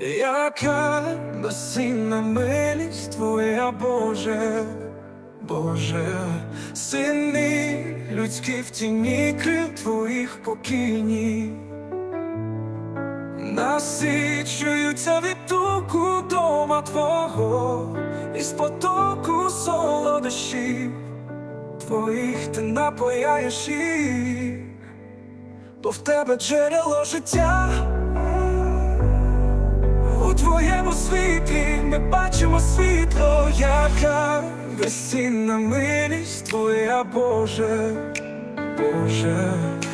Яка безцінна милість твоя, Боже, Боже, сини людські в тіні крил твоїх покійні, насичуються від туку дома Твого, із потоку солодощів твоїх ти напояєш їх, бо в тебе джерело життя. Світлі ми бачимо світло, яка безцінна милість твоя, Боже, Боже,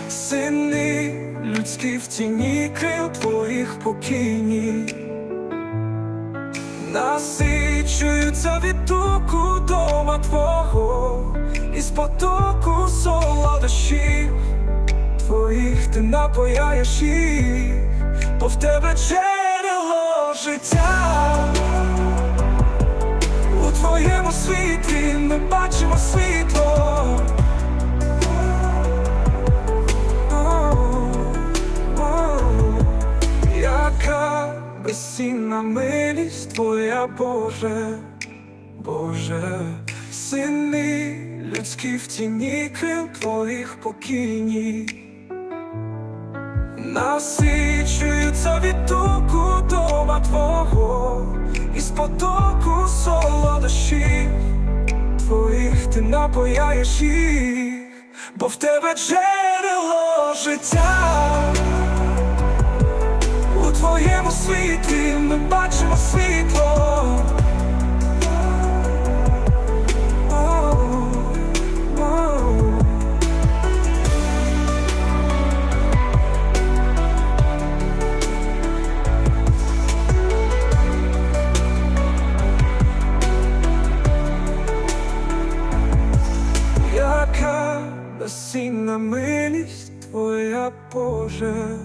сини людські в тіні крил твоїх покійні, насичуються від туку дома Твого, із потоку солодощів твоїх ти напояєш їх, бо в тебе джерело твоєму світлі ми бачимо світло. Яка безцінна милість твоя, Боже, Боже, сини людські в тіні крил твоїх покійні. Насичуються від туку дома Твого, із потоку солодощів напояєш їх, бо в тебе джерело життя. У твоєму світі ми бачимо світло. Безцінна милість твоя, Боже.